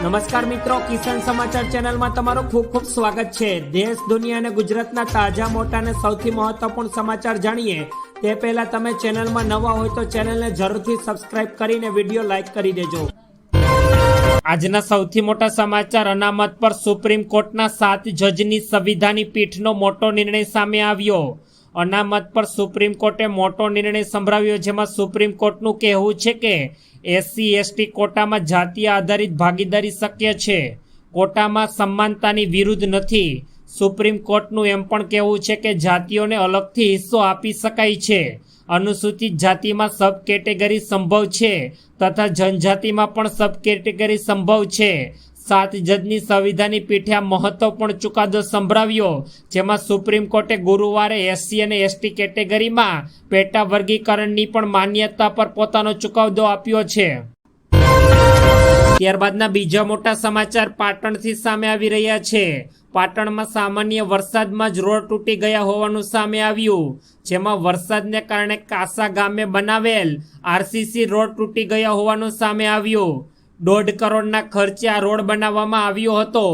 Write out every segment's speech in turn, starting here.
નમસ્કાર મિત્રો, કિસાન સમાચાર ચેનલમાં તમારું ખૂબ ખૂબ સ્વાગત છે. દેશ, દુનિયા અને ગુજરાતના તાજા, મોટા અને સૌથી મહત્વપૂર્ણ સમાચાર જાણીએ. તે પહેલા તમે ચેનલમાં નવા હોય તો ચેનલને જરૂરથી સબસ્ક્રાઇબ કરીને વીડિયો લાઇક કરી દેજો. આજના સૌથી મોટા સમાચાર અનામત પર સુપ્રીમ કોર્ટના સાત જજની સંવિધાની પીઠનો મોટો નિર્ણય સામે આવ્યો. અનામત પર સુપ્રીમ કોર્ટે મોટો નિર્ણય સંભળાવ્યો જેમાં સુપ્રીમ કોર્ટનું કહેવું છે કે એસસી, એસટી કોટામાં જાતીય આધારિત ભાગીદારી શક્ય છે. કોટામાં સમાનતાની વિરુદ્ધ નથી. સુપ્રીમ કોર્ટનું એમ પણ કહેવું છે કે જાતિઓને અલગથી હિસ્સો આપી શકાય છે. અનુસૂચિત જાતિમાં સબ કેટેગરી સંભવ છે તથા જનજાતિમાં પણ સબ કેટેગરી સંભવ છે. સાત જજની સંવિધાની પીઠે આ મહત્વપૂર્ણ ચુકાદો સંભળાવ્યો, જેમાં સુપ્રીમ કોર્ટે ગુરુવારે એસસી અને એસટી કેટેગરીમાં પેટા વર્ગીકરણની પણ માન્યતા પર પોતાનો ચુકાદો આપ્યો છે. ત્યારબાદના બીજા મોટા સમાચાર પાટણથી સામે આવી રહ્યા છે. પાટણમાં સામાન્ય વરસાદમાં જ રોડ તૂટી ગયા હોવાનું સામે આવ્યું, જેમાં વરસાદને કારણે કાસા ગામે બનાવેલ આરસીસી રોડ તૂટી ગયા હોવાનું સામે આવ્યું. દોઢ કરોડના ખર્ચે આ રોડ બનાવવામાં આવ્યો હતો.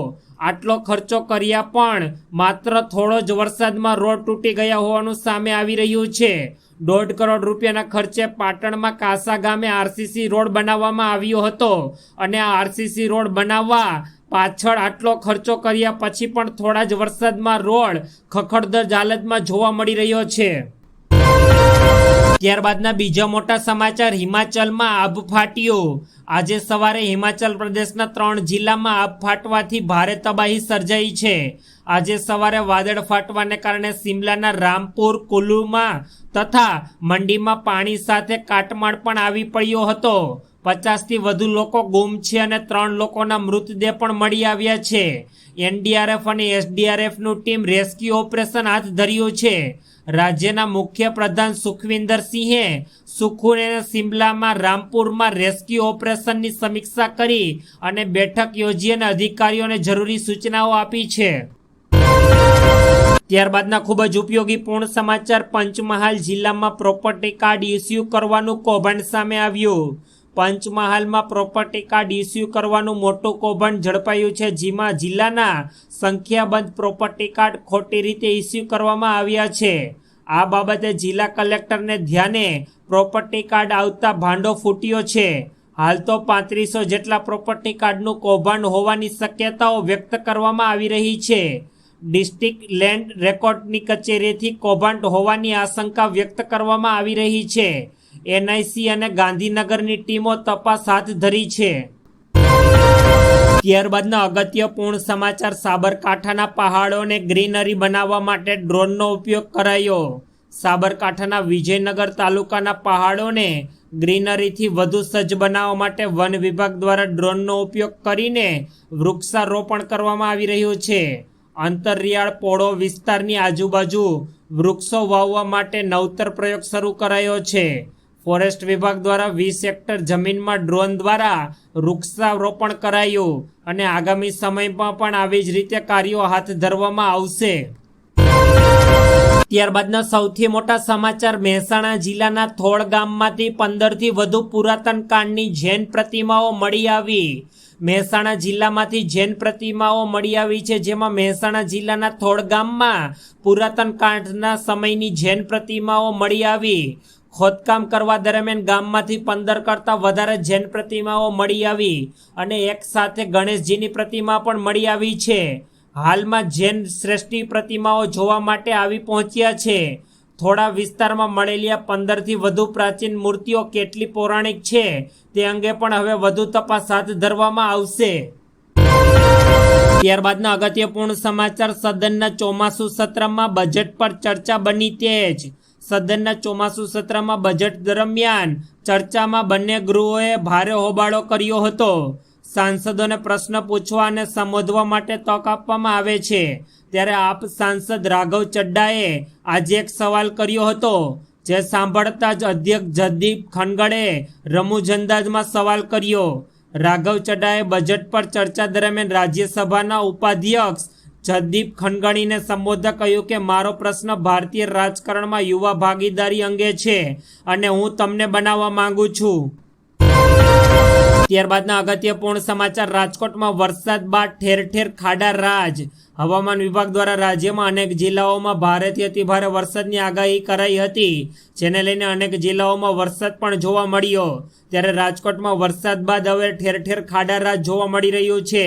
આટલો ખર્ચો કર્યા પણ માત્ર થોડો જ વરસાદમાં રોડ તૂટી ગયા હોવાનું સામે આવી રહ્યું છે. દોઢ કરોડ રૂપિયાના ખર્ચે પાટણમાં કાસા ગામે આરસીસી રોડ બનાવવામાં આવ્યો હતો અને આ આરસીસી રોડ બનાવવા પાછળ આટલો ખર્ચો કર્યા પછી પણ થોડા જ વરસાદમાં રોડ ખખડદર હાલતમાં જોવા મળી રહ્યો છે. ત્યારબાદના બીજા મોટા સમાચાર, હિમાચલમાં આભ ફાટ્યો. આજે સવારે હિમાચલ પ્રદેશના ત્રણ જિલ્લામાં આભ ફાટવાથી ભારે તબાહી સર્જાઈ છે. આજે સવારે વાદળ ફાટવાને કારણે સિમલાના રામપુર, કુલુમાં તથા મંડીમાં પાણી સાથે કાટમાળ પણ આવી પડ્યો હતો. પચાસથી વધુ લોકો ગુમ છે અને ત્રણ લોકોના મૃતદેહ પણ મળી આવ્યા છે. એનડીઆરએફ અને એસડીઆરએફનું ટીમ રેસ્ક્યુ ઓપરેશન હાથ ધર્યું છે. રાજ્યના મુખ્ય પ્રધાન સુખવિન્દર સિંહે સુખુર અને સિમલામાં રામપુરમાં રેસ્ક્યુ ઓપરેશનની સમીક્ષા કરી અને બેઠક યોજી અને અધિકારીઓને જરૂરી સૂચનાઓ આપી છે. ત્યારબાદના ખૂબ જ ઉપયોગી પૂર્ણ સમાચાર પંચમહાલ જિલ્લામાં પ્રોપર્ટી કાર્ડ ઇસ્યુ કરવાનું કૌભાંડ સામે આવ્યું. પંચમહાલમાં પ્રોપર્ટી કાર્ડ ઇસ્યુ કરવાનું મોટું કૌભાંડ ઝડપાયું છે. જેમાં જિલ્લાના સંખ્યાબંધ પ્રોપર્ટી કાર્ડ ખોટી રીતે ઇસ્યુ કરવામાં આવ્યા છે. આ બાબતે જિલ્લા કલેક્ટરને ધ્યાને પ્રોપર્ટી કાર્ડ આવતા ભાંડો ફૂટ્યો છે. હાલ તો પાંત્રીસો જેટલા પ્રોપર્ટી કાર્ડનું કૌભાંડ હોવાની શક્યતાઓ વ્યક્ત કરવામાં આવી રહી છે. ડિસ્ટ્રિક્ટ લેન્ડ રેકોર્ડની કચેરીથી કૌભાંડ હોવાની આશંકા વ્યક્ત કરવામાં આવી રહી છે. એનઆઈસી અને ગાંધીનગરની ટીમો તપાસ હાથ ધરી છે. ત્યારબાદના અગત્યપૂર્ણ સમાચાર સાબરકાંઠાના પહાડોને ગ્રીનરી બનાવવા માટે ડ્રોનનો ઉપયોગ કરાયો. સાબરકાંઠાના વિજયનગર તાલુકાના પહાડોને ગ્રીનરીથી વધુ સજ્જ બનાવવા માટે વન વિભાગ દ્વારા ડ્રોનનો ઉપયોગ કરીને વૃક્ષારોપણ કરવામાં આવી રહ્યું છે. અંતરિયાળ પોળો વિસ્તારની આજુબાજુ વૃક્ષો વાવવા માટે નવતર પ્રયોગ શરૂ કરાયો છે. ફોરેસ્ટ વિભાગ દ્વારા વીસ હેક્ટર જમીનમાં ડ્રોન દ્વારા વૃક્ષારોપણ કરાયું અને આગામી સમયમાં પણ આવી જ રીતે કાર્યો હાથ ધરવામાં આવશે. ત્યારબાદના સૌથી મોટા સમાચાર, મહેસાણા જિલ્લાના થોળ ગામમાંથી પંદરથી વધુ પુરાતન કાળની જૈન પ્રતિમાઓ મળી આવી. મહેસાણા જિલ્લામાંથી જૈન પ્રતિમાઓ મળી આવી છે, જેમાં મહેસાણા જિલ્લાના થોળ ગામમાં પુરાતન કાળના સમયની જૈન પ્રતિમાઓ મળી આવી. ખોદકામ કરવા દરમિયાન ગામમાંથી પંદર કરતાં વધારે જૈન પ્રતિમાઓ મળી આવી અને એક સાથે ગણેશજીની પ્રતિમા પણ મળી આવી છે. હાલમાં જૈન શ્રેષ્ઠી પ્રતિમાઓ જોવા માટે આવી પહોંચ્યા છે. થોડા વિસ્તારમાં મળેલી આ પંદરથી વધુ પ્રાચીન મૂર્તિઓ કેટલી પૌરાણિક છે તે અંગે પણ હવે વધુ તપાસ હાથ ધરવામાં આવશે. ત્યારબાદના અગત્યપૂર્ણ સમાચાર સદનના ચોમાસુ સત્રમાં બજેટ પર ચર્ચા બની તેજ સદનના ચોમાસુ સત્રમાં બજેટ દરમિયાન ચર્ચામાં બંને ગૃહોએ ભારે હોબાળો કર્યો હતો. સાંસદોને પ્રશ્ન પૂછવા અને સંબોધવા માટે તક આપવામાં આવે છે. ત્યારે આપ સાંસદ રાઘવ ચડ્ડાએ આજે એક સવાલ કર્યો હતો, જે સાંભળતા જ અધ્યક્ષ જગદીપ ખનગડે રમૂજ અંદાજમાં સવાલ કર્યો. રાઘવ ચડ્ડાએ બજેટ પર ચર્ચા દરમિયાન રાજ્યસભાના ઉપાધ્યક્ષ જગદીપ ખનગણીને સંબોધતા કહ્યું કે, મારો પ્રશ્ન ભારતીય રાજકારણમાં યુવા ભાગીદારી અંગે છે અને હું તમને બનાવવા માંગુ છું. ત્યારબાદના અગત્યપૂર્ણ સમાચાર, રાજકોટમાં વરસાદ બાદ ઠેર ઠેર ખાડા રાજ. હવામાન વિભાગ દ્વારા રાજ્યમાં અનેક જિલ્લાઓમાં ભારેથી અતિભારે વરસાદની આગાહી કરાઈ હતી, જેને લઈને અનેક જિલ્લાઓમાં વરસાદ પણ જોવા મળ્યો. ત્યારે રાજકોટમાં વરસાદ બાદ હવે ઠેર ઠેર ખાડા રાજ જોવા મળી રહ્યું છે,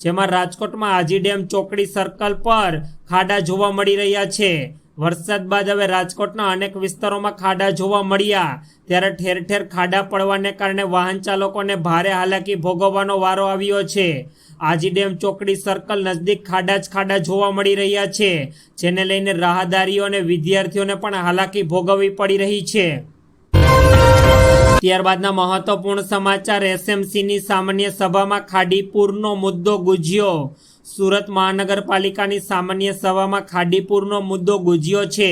જેમાં રાજકોટમાં આજી ડેમ ચોકડી સર્કલ પર ખાડા જોવા મળી રહ્યા છે. વરસાદ બાદ હવે રાજકોટના અનેક વિસ્તારોમાં ખાડા જોવા મળ્યા. ત્યારે ઠેર ઠેર ખાડા પડવાને કારણે વાહન ચાલકોને ભારે હાલાકી ભોગવવાનો વારો આવ્યો છે. આજી ડેમ ચોકડી સર્કલ નજદીક ખાડા જ ખાડા જોવા મળી રહ્યા છે, જેને લઈને રાહદારીઓ અને વિદ્યાર્થીઓને પણ હાલાકી ભોગવવી પડી રહી છે. ત્યારબાદના મહત્વપૂર્ણ સમાચાર એસએમસીની સામાન્ય સભામાં ખાડીપુરનો મુદ્દો ગુજ્યો. સુરત મહાનગરપાલિકાની સામાન્ય સભામાં ખાડીપુરનો મુદ્દો ગુજ્યો છે.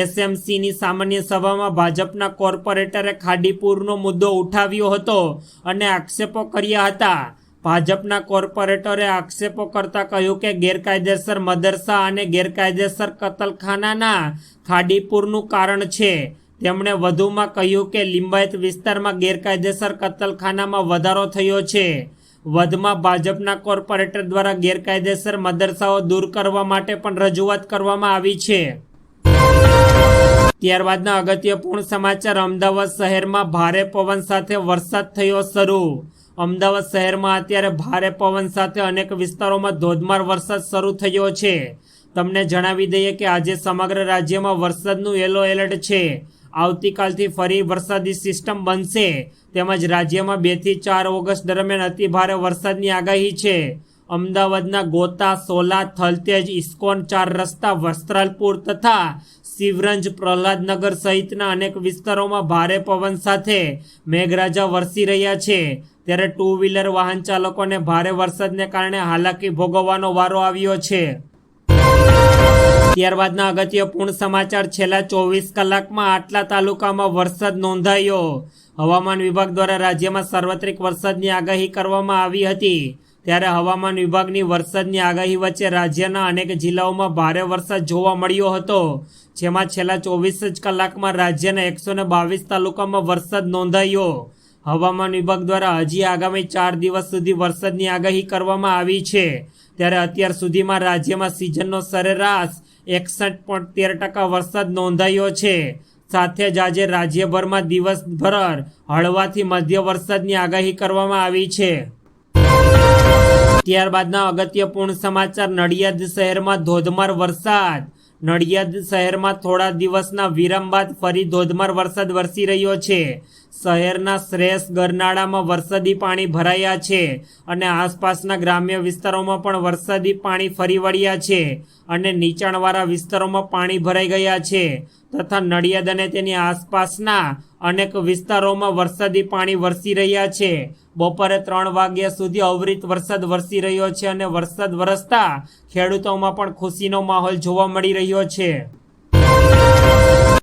એસએમસીની સામાન્ય સભામાં ભાજપના કોર્પોરેટરે ખાડીપુરનો મુદ્દો ઉઠાવ્યો હતો અને આક્ષેપો કર્યા હતા. ભાજપના કોર્પોરેટરે આક્ષેપો કરતા કહ્યું કે ગેરકાયદેસર મદરસા અને ગેરકાયદેસર કતલખાનાના ખાડીપુરનું કારણ છે. તેમણે વધુમાં કહ્યું કે લિંબાયત વિસ્તારમાં ગેરકાયદેસર કતલખાનામાં વધારો થયો છે. વધમાં ભાજપના કોર્પોરેટર દ્વારા ગેરકાયદેસર મદરસાઓ દૂર કરવા માટે પણ રજૂઆત કરવામાં આવી છે. ત્યારબાદના અગત્યપૂર્ણ સમાચાર, અમદાવાદ શહેરમાં ભારે પવન સાથે વરસાદ થયો શરૂ. અમદાવાદ શહેરમાં અત્યારે ભારે પવન સાથે અનેક વિસ્તારોમાં ધોધમાર વરસાદ શરૂ થયો છે. તમને જણાવી દઈએ કે આજે સમગ્ર રાજ્યમાં વરસાદનું યલો એલર્ટ છે. આવતીકાલથી ફરી વરસાદી સિસ્ટમ બનશે. તેમજ રાજ્યમાં બેથી ચાર ઓગસ્ટ દરમિયાન અતિભારે વરસાદની આગાહી છે. અમદાવાદના ગોતા, સોલા, થલતેજ, ઇસ્કોન ચાર રસ્તા વસ્ત્રાલપુર તથા શિવરંજ, પ્રહલાદનગર સહિતના અનેક વિસ્તારોમાં ભારે પવન સાથે મેઘરાજા વરસી રહ્યા છે. ત્યારે ટુ વ્હીલર વાહન ચાલકોને ભારે વરસાદને કારણે હાલાકી ભોગવવાનો વારો આવ્યો છે. ત્યારબાદના અગત્યપૂર્ણ સમાચાર છેલ્લા ચોવીસ કલાકમાં આટલા તાલુકામાં વરસાદ નોંધાયો. હવામાન વિભાગ દ્વારા રાજ્યમાં સાર્વત્રિક વરસાદની આગાહી કરવામાં આવી હતી. ત્યારે હવામાન વિભાગની વરસાદની આગાહી વચ્ચે રાજ્યના અનેક જિલ્લાઓમાં ભારે વરસાદ જોવા મળ્યો હતો. જેમાં છેલ્લા ચોવીસ જ કલાકમાં રાજ્યના એકસો બાવીસ તાલુકામાં વરસાદ નોંધાયો. હવામાન વિભાગ દ્વારા હજી આગામી ચાર દિવસ સુધી વરસાદની આગાહી કરવામાં આવી છે. ત્યારે અત્યાર સુધીમાં રાજ્યમાં સિઝનનો સરેરાશ એકસઠ પોઈન્ટ તેર ટકા વરસાદ નોંધાયો છે. સાથે જ આજે રાજ્યભરમાં દિવસભર હળવાથી મધ્ય વરસાદની આગાહી કરવામાં આવી છે. ત્યારબાદના અગત્યપૂર્ણ સમાચાર, નડિયાદ શહેરમાં ધોધમાર વરસાદ. નડિયાદ શહેરમાં થોડા દિવસના વિરામ બાદ ફરી ધોધમાર વરસાદ વરસી રહ્યો છે. શહેરના શ્રેષ્ઠ ગરનાળામાં વરસાદી પાણી ભરાયા છે અને આસપાસના ગ્રામ્ય વિસ્તારોમાં પણ વરસાદી પાણી ફરી વળ્યા છે અને નીચાણવાળા વિસ્તારોમાં પાણી ભરાઈ ગયા છે તથા નડિયાદ અને તેની આસપાસના અનેક વિસ્તારોમાં વરસાદી પાણી વરસી રહ્યા છે. બપોરે ત્રણ વાગ્યા સુધી અવિરત વરસાદ વરસી રહ્યો છે અને વરસાદ વરસતા ખેડૂતોમાં પણ ખુશીનો માહોલ જોવા મળી રહ્યો છે.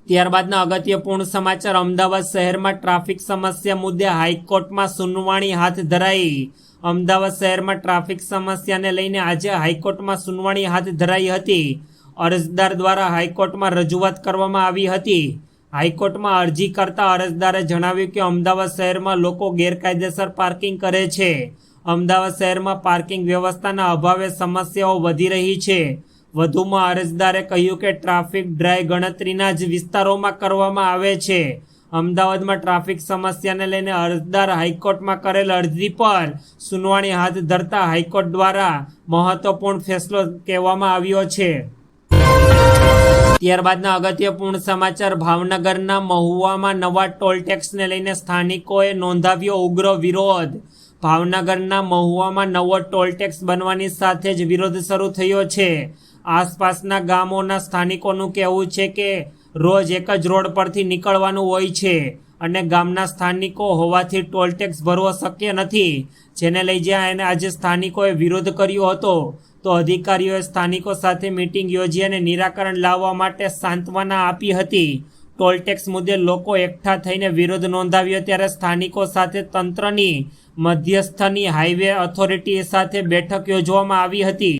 ત્યારબાદના અગત્યપૂર્ણ સમાચાર. અમદાવાદ શહેરમાં ટ્રાફિક સમસ્યા મુદ્દે હાઈકોર્ટમાં સુનવાણી હાથ ધરાઈ. અમદાવાદ શહેરમાં ટ્રાફિક સમસ્યાને લઈને આજે હાઈકોર્ટમાં સુનવાણી હાથ ધરાઈ હતી. અરજદાર દ્વારા હાઈકોર્ટમાં રજૂઆત કરવામાં આવી હતી. હાઈકોર્ટમાં અરજી કરતા અરજદારે જણાવ્યું કે અમદાવાદ શહેરમાં લોકો ગેરકાયદેસર પાર્કિંગ કરે છે. અમદાવાદ શહેરમાં પાર્કિંગ વ્યવસ્થાના અભાવે સમસ્યાઓ વધી રહી છે. વધુમાં અરજદારે કહ્યું કે ટ્રાફિક ડ્રાય ગણતરીના જ વિસ્તારોમાં કરવામાં આવે છે. અમદાવાદમાં ટ્રાફિક સમસ્યાને લઈને અરજદાર હાઈકોર્ટમાં કરેલ અરજી પર સુનાવણી હાથ ધરતા હાઈકોર્ટ દ્વારા મહત્વપૂર્ણ ફેસલો કહેવામાં આવ્યો છે. ત્યારબાદના અગત્યપૂર્ણ સમાચાર, ભાવનગરના મહુવામાં નવા ટોલ ટેક્સને લઈને સ્થાનિકોએ નોંધાવ્યો ઉગ્ર વિરોધ. ભાવનગરના મહુવામાં નવો ટોલ ટેક્સ બનવાની સાથે જ વિરોધ શરૂ થયો છે. આસપાસના ગામોના સ્થાનિકોનું કહેવું છે કે રોજ એક જ રોડ પરથી નીકળવાનું હોય છે અને ગામના સ્થાનિકો હોવાથી ટોલ ટેક્સ ભરવો શક્ય નથી, જેને લઈ જ્યાં એને આજે સ્થાનિકોએ વિરોધ કર્યો હતો, તો અધિકારીઓએ સ્થાનિકો સાથે મિટિંગ યોજી અને નિરાકરણ લાવવા માટે સાંત્વના આપી હતી. ટોલ ટેક્સ મુદ્દે લોકો એકઠા થઈને વિરોધ નોંધાવ્યો ત્યારે સ્થાનિકો સાથે તંત્રની મધ્યસ્થની હાઈવે ઓથોરિટી સાથે બેઠક યોજવામાં આવી હતી.